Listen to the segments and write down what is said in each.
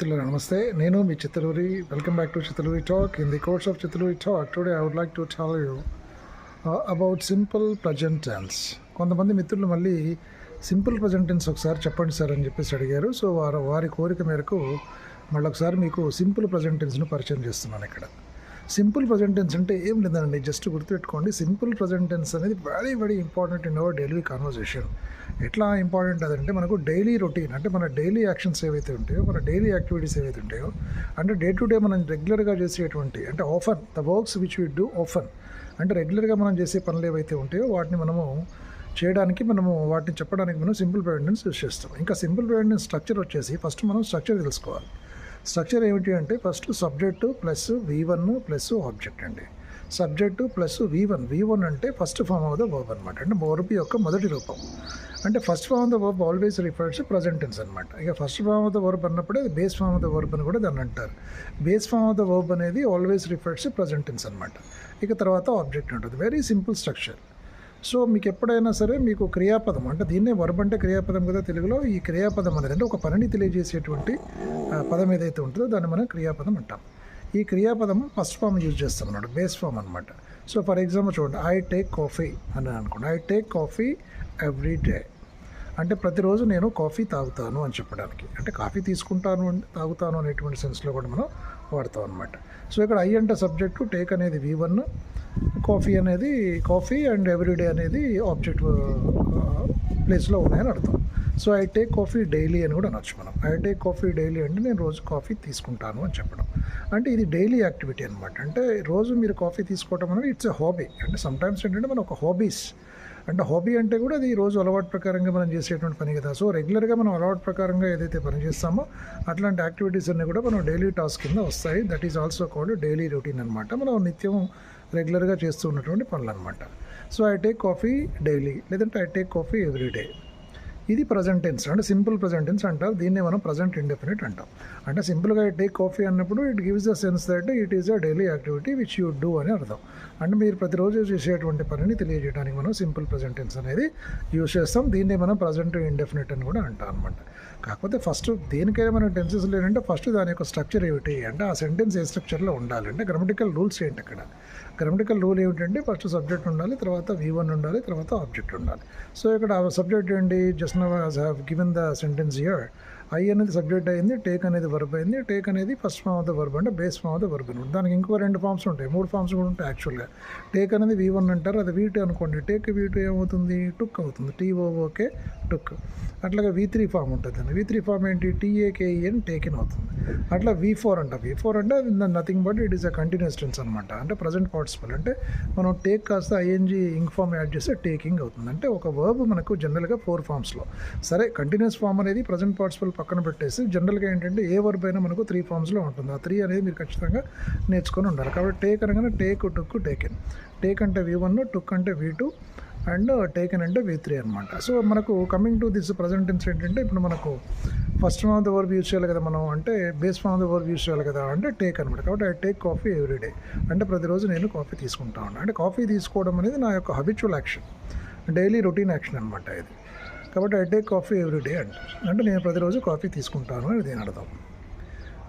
మిత్రులారా నమస్తే. నేను మీ Chittaluri welcome back to Chitraluri talk in the course of Chittaluri talk today I would like to tell you about simple present tense కొంతమంది మిత్రులు మళ్ళీ simple present tense ఒకసారి చెప్పండి sir అని చెప్పేసి అడిగారు. సో వారు వారి కోరిక మేరకు మళ్ళీ ఒకసారి మీకు సింపుల్ ప్రజెంట్ టెన్స్ను పరిచయం చేస్తున్నాను ఇక్కడ. సింపుల్ ప్రజెంట్ టెన్స్ అంటే ఏం లేదండి జస్ట్ గుర్తుపెట్టుకోండి. సింపుల్ ప్రజెంట్ టెన్స్ అనేది very very important in our daily conversation ఎట్లా ఇంపార్టెంట్ అదంటే మనకు డైలీ రొటీన్ అంటే మన డైలీ యాక్షన్స్ ఏవైతే ఉంటాయో మన డైలీ యాక్టివిటీస్ ఏవైతే ఉంటాయో అంటే డే టు డే మనం రెగ్యులర్గా చేసేటువంటి అంటే often the works which we do often అంటే రెగ్యులర్గా మనం చేసే పనులు ఏవైతే ఉంటాయో వాటిని మనము చేయడానికి మనము వాటిని చెప్పడానికి మనం సింపుల్ ప్రెజెంటెన్స్ యూస్ చేస్తాం. ఇంకా సింపుల్ ప్రెజెంటెన్స్ స్ట్రక్చర్ వచ్చేసి ఫస్ట్ మనం స్ట్రక్చర్ తెలుసుకోవాలి. స్ట్రక్చర్ ఏమిటి అంటే first subject plus V one plus object అండి. Subject plus V one V one అంటే first form of the verb అనమాట అంటే వర్బ్ యొక్క మొదటి రూపం. అంటే first form of the verb always refers present tense అనమాట ఇక first form of the verb అన్నప్పుడే అది base form of the verb అని కూడా దాన్ని అంటారు. Base form of the verb అనేది ఆల్వేస్ రిఫర్స్ ప్రజెంటెన్స్ అనమాట ఇక తర్వాత ఆబ్జెక్ట్ ఉంటుంది. వెరీ సింపుల్ స్ట్రక్చర్ సో మీకు ఎప్పుడైనా సరే మీకు క్రియాపదం అంటే దీన్నే వర్బ్ అంటే క్రియాపదం కదా తెలుగులో ఈ క్రియాపదం అనేది అంటే ఒక పనిని తెలియజేసేటువంటి పదం ఏదైతే ఉంటుందో దాన్ని మనం క్రియాపదం అంటాం. ఈ క్రియాపదం ఫస్ట్ ఫామ్ యూజ్ చేస్తాం అన్నమాట బేస్ ఫామ్ అనమాట సో ఫర్ ఎగ్జాంపుల్ చూడండి ఐ టేక్ కాఫీ అని అనుకోండి. I take coffee every day అంటే ప్రతిరోజు నేను కాఫీ తాగుతాను అని చెప్పడానికి. అంటే కాఫీ తీసుకుంటాను తాగుతాను అనేటువంటి సెన్స్లో కూడా మనం వాడతాం అనమాట సో ఇక్కడ ఐ అంటే సబ్జెక్టు టేక్ అనేది వి వన్ కాఫీ అనేది కాఫీ అండ్ ఎవ్రీడే అనేది ఆబ్జెక్ట్ ప్లేస్లో uh, ఉన్నాయని అర్థం. So I take coffee daily అని కూడా అనొచ్చు మనం. ఐ టేక్ కాఫీ డైలీ అంటే నేను రోజు కాఫీ తీసుకుంటాను అని చెప్పడం. అంటే ఇది డైలీ యాక్టివిటీ అనమాట అంటే రోజు మీరు కాఫీ తీసుకోవడం అనేది ఇట్స్ ఎ హాబీ అంటే సమ్టైమ్స్ ఏంటంటే మనం ఒక హాబీస్ అంటే హాబీ అంటే కూడా అది రోజు అలవాటు ప్రకారంగా మనం చేసేటువంటి పని కదా. సో రెగ్యులర్గా మనం అలవాటు ప్రకారంగా ఏదైతే పని చేస్తామో అట్లాంటి యాక్టివిటీస్ అన్నీ కూడా మనం డైలీ టాస్క్ కింద వస్తాయి. That is also called daily routine అనమాట మనం నిత్యం రెగ్యులర్గా చేస్తూ ఉన్నటువంటి పనులు అనమాట so I take coffee daily. లేదంటే I take coffee every day. ఇది ప్రజెంట్ టెన్స్ అంటే సింపుల్ ప్రజెంట్ టెన్స్ అంటారు. దీన్ని మనం ప్రజెంట్ ఇండెఫినెట్ అంటాం. అంటే సింపుల్గా టేక్ కాఫీ అన్నప్పుడు it gives the sense that it is a daily activity which you do అని అర్థం. అంటే మీరు ప్రతిరోజు చేసేటువంటి పనిని తెలియజేయడానికి మనం సింపుల్ ప్రజెంట్ టెన్స్ అనేది యూజ్ చేస్తాం. దీన్ని మనం ప్రజెంట్ ఇండెఫినెట్ అని కూడా అంటాం అనమాట కాకపోతే ఫస్ట్ దేనికైనా మనం టెన్సెస్ లేదంటే ఫస్ట్ దాని యొక్క స్ట్రక్చర్ ఏమిటి అంటే ఆ సెంటెన్స్ ఏ స్ట్రక్చర్లో ఉండాలంటే గ్రామటికల్ రూల్స్ ఏంటి అక్కడ? గ్రామటికల్ రూల్ ఏమిటంటే ఫస్ట్ సబ్జెక్ట్ ఉండాలి తర్వాత వి వన్ ఉండాలి తర్వాత ఆబ్జెక్ట్ ఉండాలి. సో ఇక్కడ సబ్జెక్ట్ ఏంటి? Just now have given the sentence here I అనేది సబ్జెక్ట్ అయింది టేక్ అనేది వర్బ్ అయింది టేక్ అనేది first form of the verb అంటే base form of the verb అనమాట దానికి ఇంకో రెండు ఫామ్స్ ఉంటాయి మూడు ఫామ్స్ కూడా ఉంటాయి యాక్చువల్గా టేక్ అనేది వి వన్ అంటారు అది వీ టూ అనుకోండి టేక్ వీ టూ ఏమవుతుంది? టుక్ అవుతుంది టీఓఓకే టుక్. అట్లాగే వి త్రీ ఫామ్ ఉంటుంది వి త్రీ ఫామ్ ఏంటి? టీఏకేఈఎన్ టేకిన్ అవుతుంది. అట్లా వి ఫోర్ అంట. వి ఫోర్ అంటే nothing but it is a continuous tense అనమాట అంటే ప్రజెంట్ పార్టిసిపల్ అంటే మనం టేక్ కాస్త ఐఎన్జీ ఇంక్ ఫామ్ యాడ్ చేస్తే టేకింగ్ అవుతుంది. అంటే ఒక వర్బ్ మనకు జనరల్గా ఫోర్ ఫామ్స్లో సరే కంటిన్యూస్ ఫామ్ అనేది ప్రజెంట్ పార్టిసిపల్ పక్కన పెట్టేసి జనరల్గా ఏంటంటే ఏ వర్బ్ అయినా మనకు త్రీ ఫామ్స్లో ఉంటుంది. ఆ త్రీ అనేది మీరు ఖచ్చితంగా నేర్చుకొని ఉండాలి. కాబట్టి టేక్ అనగానే టేక్ టుక్ టేకెన్ టేక్ అంటే వి వన్ టుక్ అంటే వి టూ అండ్ టేకెన్ అంటే వి త్రీ అనమాట సో మనకు coming to this present tense ఏంటంటే ఇప్పుడు మనకు first form of the verb use చేయాలి కదా మనం అంటే base form of the verb use చేయాలి కదా అంటే టేక్ అనమాట కాబట్టి ఐ టేక్ కాఫీ ఎవ్రీడే అంటే ప్రతిరోజు నేను కాఫీ తీసుకుంటా ఉన్నాను అంటే కాఫీ తీసుకోవడం అనేది నా యొక్క habitual action daily routine action అనమాట ఇది. కాబట్టి I take coffee every day అంటే. నేను ప్రతిరోజు కాఫీ తీసుకుంటాను అని దీని అర్థం.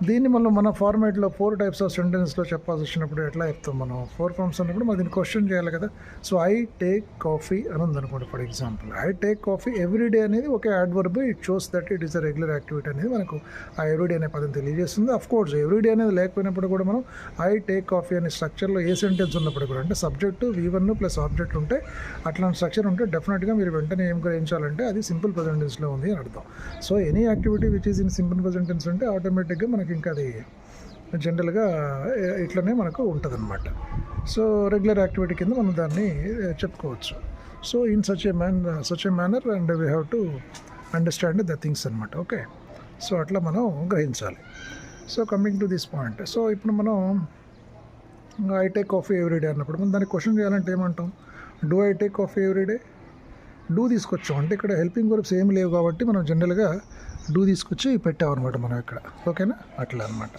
దీన్ని మనం మన ఫార్మేట్లో ఫోర్ టైప్స్ ఆఫ్ సెంటెన్స్లో చెప్పాల్సి వచ్చినప్పుడు ఎట్లా చెప్తాం మనం? ఫోర్ ఫార్మ్స్ అన్నప్పుడు మనం దీన్ని క్వశ్చన్ చేయాలి కదా. సో ఐ టేక్ కాఫీ అని ఉందనుకోండి for example I take coffee every day అనేది ఒక adverb it shows that it is a regular activity అనేది మనకు ఆ ఎవ్రీడే అనే పదం తెలియజేస్తుంది. అఫ్ కోర్స్ ఎవ్రీడే అనేది లేకపోయినప్పుడు కూడా మనం ఐ టేక్ కాఫీ అనే స్ట్రక్చర్లో ఏ సెంటెన్స్ ఉన్నప్పుడు కూడా అంటే subject V one plus object ఉంటే అట్లాంటి స్ట్రక్చర్ ఉంటే డెఫినెట్గా మీరు వెంటనే ఏం గ్రహించాలంటే అది సింపుల్ ప్రజెంటెన్స్లో ఉంది అని అర్థం. So any activity which is in simple present tense అంటే ఆటోమేటిక్గా మనకి ఇంకా అది జనరల్గా ఇట్లనే మనకు ఉంటుందన్నమాట. సో రెగ్యులర్ యాక్టివిటీ కింద మనం దాన్ని చెప్పుకోవచ్చు. So in such a man such a manner and we have to understand the things అనమాట ఓకే? సో అట్లా మనం గ్రహించాలి. So coming to this point. So ఇప్పుడు మనం ఐ టేక్ కాఫీ ఎవ్రీడే అన్నప్పుడు మనం దాన్ని క్వశ్చన్ చేయాలంటే ఏమంటాం? Do I take coffee everyday do తీసుకొచ్చాం. అంటే ఇక్కడ హెల్పింగ్ వర్బ్స్ ఏమి లేవు కాబట్టి మనం జనరల్గా డూ తీసుకొచ్చి పెట్టామన్నమాట మనం ఇక్కడ. ఓకేనా? అట్లా అనమాట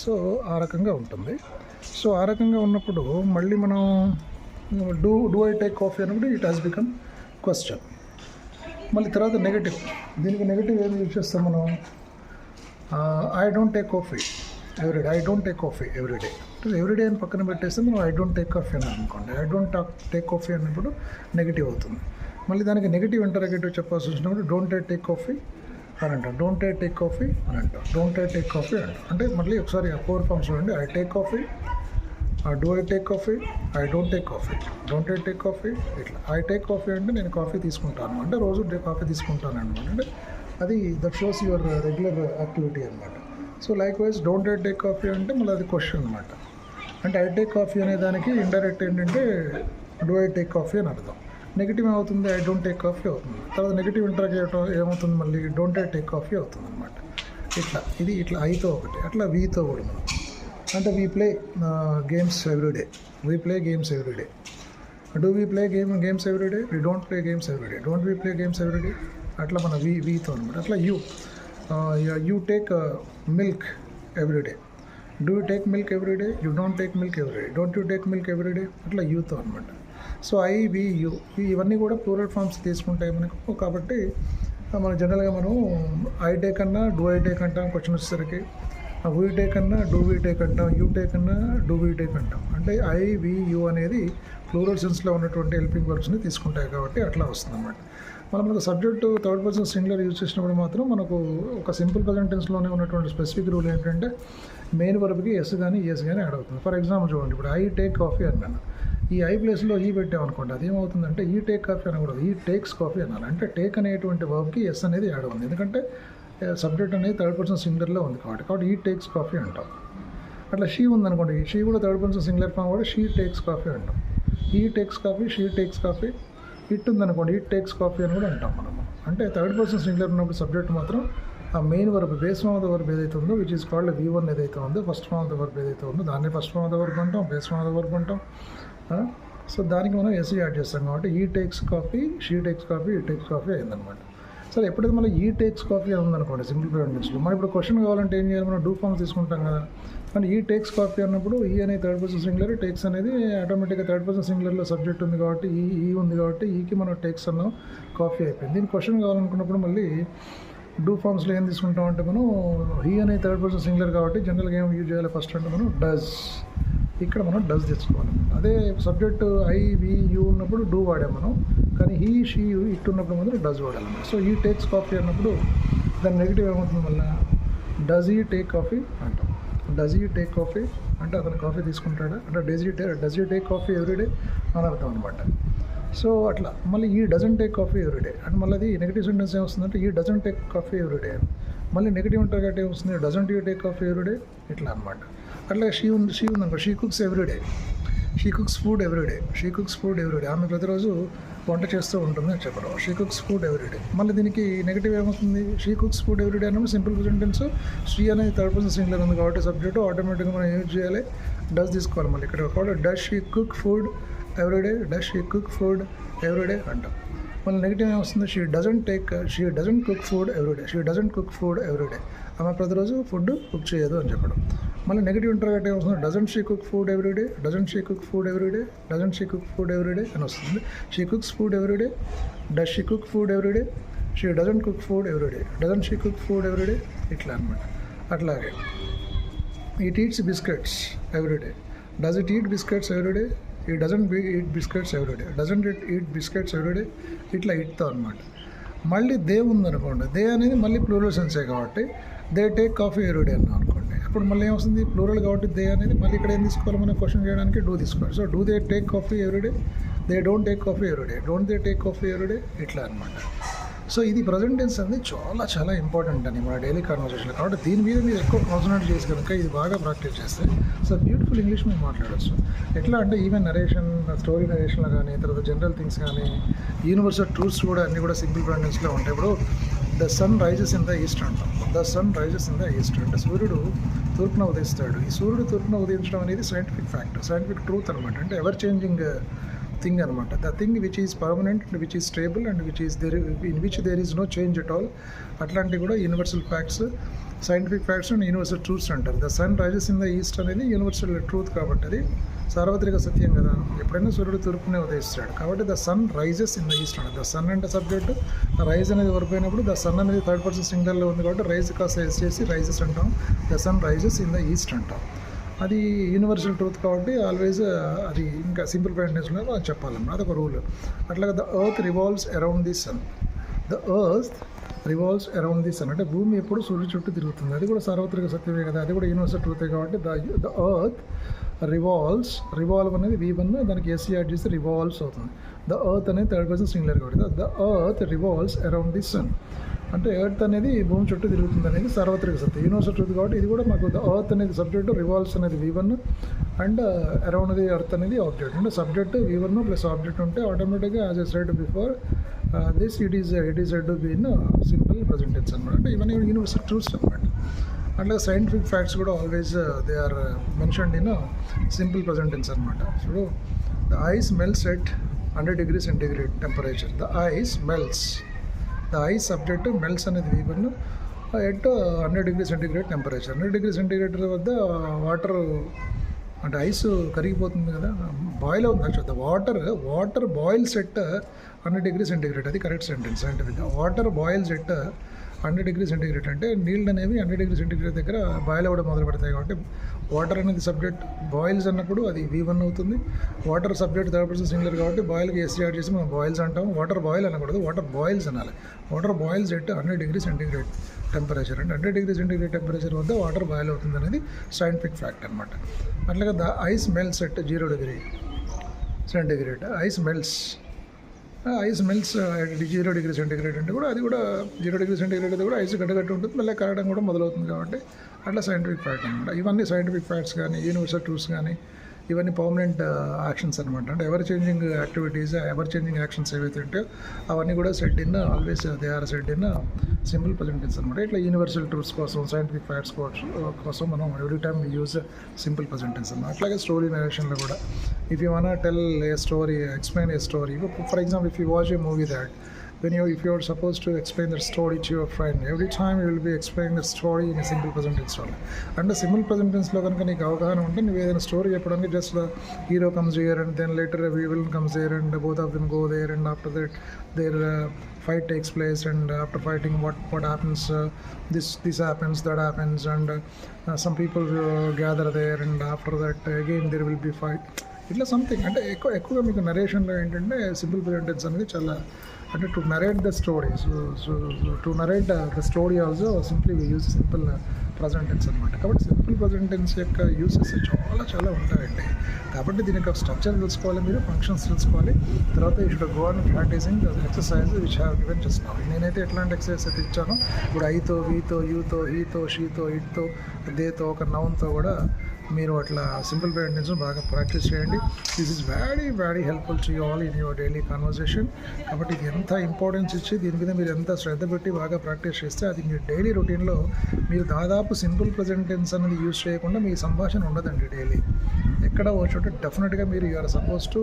సో ఆ రకంగా ఉంటుంది. సో ఆ రకంగా ఉన్నప్పుడు మళ్ళీ మనం do do I take coffee అన్నప్పుడు ఇట్ హాస్ బికమ్ క్వశ్చన్. మళ్ళీ తర్వాత నెగటివ్. దీనికి నెగటివ్ ఏం యూజ్ చేస్తాం మనం? I don't take coffee everyday I don't take coffee everyday everyday అని పక్కన పెట్టేస్తే మనం ఐ డోంట్ టేక్ కాఫీ అని అనుకోండి. ఐ డోంట్ టేక్ కాఫీ అన్నప్పుడు నెగిటివ్ అవుతుంది. మళ్ళీ దానికి నెగిటివ్ ఇంటరాగేటివ్ చెప్పాల్సి వచ్చినప్పుడు డోంట్ ఐ టేక్ కాఫీ అని అంటాం డోంట్ ఐ టేక్ కాఫీ అని అంటాం డోంట్ ఐ టేక్ కాఫీ అంటాం అంటే మళ్ళీ ఒకసారి ఆ ఫోర్ ఫామ్స్ చూడండి I take coffee do I take coffee I don't take coffee don't I take coffee ఇట్లా. ఐ టేక్ కాఫీ అంటే నేను కాఫీ తీసుకుంటాను. అంటే రోజు డే కాఫీ తీసుకుంటాను అనమాట. అంటే అది that shows your regular activity అనమాట. So likewise don't I take coffee అంటే మళ్ళీ అది క్వశ్చన్ అనమాట. అంటే ఐ టేక్ కాఫీ అనే దానికి ఇండైరెక్ట్ ఏంటంటే డూ ఐ టేక్ కాఫీ అని అర్థం. నెగిటివ్ ఏమవుతుంది? ఐ డోంట్ టేక్ కాఫీ అవుతుంది. తర్వాత నెగిటివ్ ఇంటరాక్ట్ చేయటం ఏమవుతుంది? మళ్ళీ డోంట్ ఐ టేక్ కాఫీ అవుతుంది అనమాట ఇట్లా ఇది ఇట్లా ఐతో ఒకటి అట్లా వీతో కూడా. మనం అంటే we play games everyday we play games everyday do we play game games everyday we don't play games everyday don't we play games everyday అట్లా మన వీ వీతో అనమాట అట్లా you you take milk everyday do you take milk everyday you don't take milk everyday don't you take milk everyday అట్లా యూతో అనమాట so I we you ఇవన్నీ కూడా ప్లూరల్ ఫామ్స్ తీసుకుంటాయి మనకు. కాబట్టి మన జనరల్గా మనం ఐ కన్నా డూ ఐ అంటాం క్వశ్చన్ వచ్చేసరికి. వీ టేక్ అన్నా డూ వీ టేక్ అంటాం యూ టేక్ అన్నా డూ వీ టేక్ అంటాం. అంటే ఐవియు అనేది ప్లూరల్ సెన్స్లో ఉన్నటువంటి హెల్పింగ్ వర్బ్స్ని తీసుకుంటాయి కాబట్టి అట్లా వస్తుందన్నమాట. మనం మనకు subject third person singular use చేసినప్పుడు మాత్రం మనకు ఒక సింపుల్ ప్రజెంట్ టెన్స్లోనే ఉన్నటువంటి స్పెసిఫిక్ రూల్ ఏంటంటే మెయిన్ వర్బ్కి ఎస్ కానీ ఎస్ కానీ యాడ్ అవుతుంది. ఫర్ ఎగ్జాంపుల్ చూడండి ఇప్పుడు ఐ టేక్ కాఫీ అన్నాను. ఈ ఐ ప్లేస్లో ఈ పెట్టామనుకోండి అది ఏమవుతుందంటే ఈ టేక్ కాఫీ అనకూడదు ఈ టేక్స్ కాఫీ అనాలి. అంటే టేక్ అనేటువంటి వర్బ్కి ఎస్ అనేది యాడ్ ఉంది ఎందుకంటే సబ్జెక్ట్ అనేది థర్డ్ పర్సన్ సింగులర్లో ఉంది కాబట్టి కాబట్టి ఈ టేక్స్ కాఫీ అంటాం. అట్లా షీ ఉందనుకోండి షీ కూడా థర్డ్ పర్సన్ సింగులర్ ఫామ్ కూడా షీ టేక్స్ కాఫీ అంటాం. He takes coffee she takes coffee it ఉందనుకోండి ఇట్ టేక్స్ కాఫీ అని కూడా అంటాం మనము. అంటే థర్డ్ పర్సన్ సింగులర్ ఉన్నప్పుడు సబ్జెక్ట్ మాత్రం ఆ main verb base form of the verb ఏదైతే ఉందో which is called V one ఏదైతే ఉందో first form of the verb ఏదైతే ఉందో దాన్ని first form of the verb అంటాం base form of the verb అంటాం. సో దానికి మనం ఎస్సీ యాడ్ చేస్తాం కాబట్టి he takes coffee she takes coffee he takes coffee అయిందనమాట సరే ఎప్పుడైతే మళ్ళీ ఈ టేక్స్ కాఫీ ఉందనుకోండి సింపుల్ ప్రెజెంటెన్స్లో మనం ఇప్పుడు క్వశ్చన్ కావాలంటే ఏం చేయాలి? మనం డూ ఫామ్స్ తీసుకుంటాం కదా. కానీ ఈ టేక్స్ కాఫీ అన్నప్పుడు e ఈ అనేది థర్డ్ పర్సన్ సింగులర్ టేక్స్ అనేది ఆటోమేటిక్గా థర్డ్ పర్సన్ సింగులర్లో సబ్జెక్ట్ ఉంది కాబట్టి ఈ ఈ ఉంది కాబట్టి ఈకి మనం టేక్స్ అన్నాం కాఫీ అయిపోయింది. దీని క్వశ్చన్ కావాలనుకున్నప్పుడు మళ్ళీ డూ ఫామ్స్లో ఏం తీసుకుంటాం అంటే మనం హీ అనే థర్డ్ పర్సన్ సింగులర్ కాబట్టి జనరల్గా ఏం యూజ్ చేయాలి ఫస్ట్ అంటే మనం డస్ ఇక్కడ మనం డస్ తెచ్చుకోవాలి. అదే సబ్జెక్ట్ ఐ వి యూ ఉన్నప్పుడు డూ వాడాం మనం. కానీ హీ షీ ఇట్ ఉన్నప్పుడు మాత్రం డస్ వాడాలన్నమాట సో ఈ టేక్స్ కాఫీ అన్నప్పుడు దాని నెగిటివ్ ఏమవుతుంది మళ్ళీ? డజ్ ఈ టేక్ కాఫీ అంటాం. డజ్ ఈ టేక్ కాఫీ అంటే అతను కాఫీ తీసుకుంటాడా? అంటే does you take does you take coffee everyday అని అర్థం అనమాట సో అట్లా. మళ్ళీ he doesn't take coffee everyday అంటే మళ్ళీ అది నెగిటివ్ సెంటెన్స్ ఏమొస్తుందంటే he doesn't take coffee everyday మళ్ళీ నెగిటివ్ ఇంటర్గేట్ ఏమొస్తుంది doesn't you take off everyday ఇట్లా అనమాట అట్లా షీ ఉంది షీ ఉందనుకో she cooks everyday she cooks food everyday she cooks food everyday ఆమె ప్రతిరోజు వంట చేస్తూ ఉంటుంది అని చెప్పడం షీ కుక్స్ ఫుడ్ ఎవ్రీడే మళ్ళీ దీనికి నెగిటివ్ ఏమవుతుంది? షీ కుక్స్ ఫుడ్ ఎవ్రీడే అన్నప్పుడు సింపుల్ సెంటెన్స్ షీ అనేది థర్డ్ పర్సన్ సింగులర్ ఉంది కాబట్టి సబ్జెక్టు ఆటోమేటిక్గా మనం యూజ్ చేయాలి? డస్ తీసుకోవాలి మళ్ళీ. ఇక్కడ కాబట్టి does she cook food everyday does she cook food everyday అంటాం. మళ్ళీ నెగిటివ్ ఏమొస్తుంది she doesn't take she doesn't cook food everyday she doesn't cook food everyday ఆమె ప్రతిరోజు ఫుడ్ కుక్ చేయదు అని చెప్పడం. మళ్ళీ నెగిటివ్ ఇంటర్గేట్ ఏమొస్తుంది doesn't she cook food everyday doesn't she cook food everyday doesn't she cook food everyday అని వస్తుంది. She cooks food everyday does she cook food everyday she doesn't cook food everyday doesn't she cook food everyday ఇట్లా అనమాట అట్లాగే he eats biscuits everyday does it eat biscuits everyday he doesn't be eat biscuits everyday doesn't it eat biscuits everyday ఇట్లా ఇట్తో అనమాట మళ్ళీ they ఉందనుకోండి. They అనేది మళ్ళీ ప్లూరల్ సెన్సే కాబట్టి దే టేక్ కాఫీ ఎవ్రీడే అన్నాం అనుకోండి. అప్పుడు మళ్ళీ ఏమొస్తుంది? ప్లూరల్ కాబట్టి దే అనేది మళ్ళీ ఇక్కడ ఏం తీసుకోవాలి మనం? క్వశ్చన్ చేయడానికి డూ తీసుకోవాలి. So do they take coffee everyday they don't take coffee everyday don't they take coffee everyday ఇట్లా అనమాట సో ఇది ప్రజెంటెన్స్ అనేది చాలా చాలా ఇంపార్టెంట్ అండి మన డైలీ కాన్వర్సేషన్ కాబట్టి దీని మీద మీరు ఎక్కువ కాన్సన్ట్రేట్ చేసి కనుక ఇది బాగా ప్రాక్టీస్ చేస్తే సో బ్యూటిఫుల్ ఇంగ్లీష్ మీరు మాట్లాడచ్చు. ఎట్లా అంటే ఈవెన్ నరేషన్ స్టోరీ నరేషన్లో కానీ తర్వాత జనరల్ థింగ్స్ కానీ యూనివర్సల్ ట్రూత్స్ కూడా అన్నీ కూడా సింగిల్ ప్రజెంటెన్స్లో ఉంటాయి. ఇప్పుడు the sun rises in the east అంటాం. The sun rises in the east అంటే సూర్యుడు తూర్పున ఉదయిస్తాడు. ఈ సూర్యుడు తూర్పున ఉదయించడం అనేది సైంటిఫిక్ ఫ్యాక్ట్ సైంటిఫిక్ ట్రూత్ అనమాట అంటే ఎవర్ చేంజింగ్ థింగ్ అనమాట the thing which is permanent and which is stable and which is there in which there is no change at all అట్లాంటివి కూడా universal facts scientific facts and universal truths అంటారు. The sun rises in the east అనేది universal truth కాబట్టి అది సార్వత్రిక సత్యం కదా. ఎప్పుడైనా సూర్యుడు తూర్పునే ఉదయిస్తాడు. కాబట్టి the sun rises in the east the sun అంటే సబ్జెక్ట్ రైజ్ అనేది వరపోయినప్పుడు ద సన్ అనేది థర్డ్ పర్సన్ సింగల్లో ఉంది కాబట్టి రైజ్ కాస్త ఎస్ చేసి రైజెస్ అంటాం. The sun rises in the east అంటాం. అది యూనివర్సల్ ట్రూత్ కాబట్టి ఆల్వేస్ అది ఇంకా సింపుల్ ప్రెజెంటేషన్లో మనం చెప్పాలన్నమాట. అదొక రూల్ అట్లాగే the earth revolves around the sun the earth revolves around the sun అంటే భూమి ఎప్పుడు సూర్యుడు చుట్టూ తిరుగుతుంది. అది కూడా సార్వత్రిక సత్యమే కదా. అది కూడా యూనివర్సల్ ట్రూతే కాబట్టి the the earth revolves revolve అనేది వి వన్ దానికి ఎస్సీ యాడ్ చేస్తే రివాల్వ్స్ అవుతుంది. ద ఎర్త్ అనేది థర్డ్ పర్సన్ సింగులర్ కాబట్టి. The earth revolves around the sun అంటే ఎర్త్ అనేది భూమి చుట్టూ తిరుగుతుంది అనేది సార్వత్రిక సత్యం. యూనివర్స్ ట్రూత్ కాబట్టి ఇది కూడా మాకు ద ఎర్త్ అనేది సబ్జెక్ట్ రివాల్వ్స్ అనేది V one and around the earth అనేది ఆబ్జెక్ట్ అంటే subject V one plus object ఉంటే ఆటోమేటిక్గా as I said before this it is it is it'd be in simple present tense అనమాట అంటే ఇవన్నీ universe truths అనమాట అట్లా సైంటిఫిక్ ఫ్యాక్ట్స్ కూడా always they are mentioned in simple present tense అనమాట ఇప్పుడు the ice melts at hundred degree centigrade temperature the ice melts the ice subject melts అనేది V one at hundred degree centigrade temperature. Hundred degree centigrade వద్ద water అంటే ice కరిగిపోతుంది కదా boil అవుతుంది actual the water water boils at hundred degree centigrade. అది correct sentence సైంటిఫిక్గా water boils at hundred degree centigrade అంటే నీళ్ళు అనేవి హండ్రెడ్ డిగ్రీ సెంటిగ్రేడ్ దగ్గర బాయిల్ అవ్వడం మొదలు పెడతాయి కాబట్టి వాటర్ అనేది సబ్జెక్ట్ బాయిల్స్ అన్నప్పుడు అది వి వన్ అవుతుంది. Water subject third person singular కాబట్టి బాయిల్కి ఎస్సీ యాడ్ చేసి మనం బాయిల్స్ అంటాం వాటర్ బాయిల్ అనకూడదు వాటర్ బాయిల్స్ అనాలి. Water boils at hundred degree centigrade temperature అంటే హండ్రెడ్ డిగ్రీ సెంటిగ్రేడ్ టెంపరేచర్ వద్ద వాటర్ బాయిల్ అవుతుంది అనేది సైంటిఫిక్ ఫ్యాక్ట్ అనమాట అట్లాగే the ice melts at zero degree centigrade ice melts ice melts zero degree centigrade అంటే కూడా అది కూడా జీరో డిగ్రీ సెంటిగ్రేడ్ అయితే కూడా ఐస్ గడ్డగట్టి ఉంటుంది. మళ్ళీ కరగడం కూడా మొదలవుతుంది కాబట్టి అట్లా సైంటిఫిక్ ఫ్యాక్ట్ అనమాట ఇవన్నీ సైంటిఫిక్ ఫ్యాక్ట్స్ కానీ యూనివర్సల్ ట్రూత్స్ కానీ ఇవన్నీ పర్మనెంట్ యాక్షన్స్ అనమాట అంటే ever changing activities ever changing actions ఏవైతే ఉంటాయో అవన్నీ కూడా set in always they are set in simple present tense అనమాట ఇట్లా యూనివర్సల్ టూర్స్ కోసం సైంటిఫిక్ ఫ్యాక్ట్స్ కోసం మనం every time use simple present tense అనమాట అట్లాగే స్టోరీ నరేషన్లో కూడా. If you want tell a story explain a story for example if you watch a movie that when you if you're supposed to explain that story to your friend every time you will be explaining the story in a simple present tense only అంటే simple present టెన్స్లో కనుక నీకు అవగాహన ఉంటే నువ్వు ఏదైనా story చెప్పడానికి just hero comes here and then later villain comes here and both of them go there and after that there fight takes place and after fighting what what happens uh, this this happens that happens and uh, some people uh, gather there and after that again there will be fight ఇట్లా something అంటే ఎక్కువ ఎక్కువగా మీకు నరేషన్లో ఏంటంటే simple present tense అనేది చాలా అంటే to narrate the story so to narrate the story also simply use simple present tense అనమాట కాబట్టి సింపుల్ ప్రజెంటెన్స్ యొక్క యూసెస్ చాలా చాలా ఉంటాయండి. కాబట్టి దీని యొక్క స్ట్రక్చర్ తెలుసుకోవాలి మీరు ఫంక్షన్స్ తెలుసుకోవాలి. తర్వాత you should go and practicing exercise which have given just now నేనైతే ఎట్లాంటి ఎక్సర్సైజ్ అయితే ఇచ్చానో ఇప్పుడు ఐతో వీతో యూతో హీతో షీతో ఇట్తో దేతో ఒక నౌన్తో కూడా మీరు అట్లా సింపుల్ ప్రెజెంటెన్స్ బాగా ప్రాక్టీస్ చేయండి. This is very very helpful to you all in your daily conversation కాబట్టి ఇది ఎంత ఇంపార్టెన్స్ ఇచ్చి దీని మీద మీరు ఎంత శ్రద్ధ పెట్టి బాగా ప్రాక్టీస్ చేస్తే అది మీ డైలీ రొటీన్లో మీరు దాదాపు సింపుల్ ప్రజెంటెన్స్ అనేది యూజ్ చేయకుండా మీ సంభాషణ ఉండదండి డైలీ ఎక్కడ ఓ చోట డెఫినెట్గా మీరు you're suppose to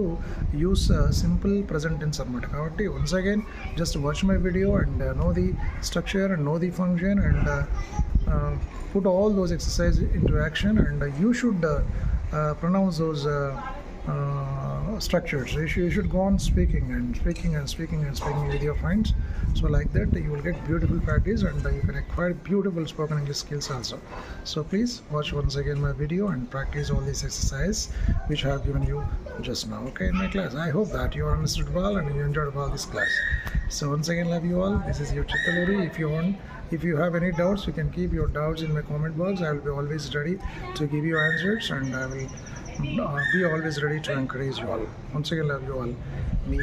use simple present tense అనమాట కాబట్టి once again just watch my video and know the structure and know the function and uh, put all those exercises into action and you should uh, uh, pronounce those uh, structures. You should, you should go on speaking and speaking and speaking and speaking with your friends. So like that you will get beautiful practice and you can acquire beautiful spoken english skills also. So please watch once again my video and practice all these exercises which i have given you just now okay in my class. I hope that you understood well and you enjoyed well this class. So once again love you all. This is your chitaluri if you want if you have any doubts you can keep your doubts in my comment box. I will be always ready to give you answers and i will uh, be always ready to encourage you all. Once again love you all. Me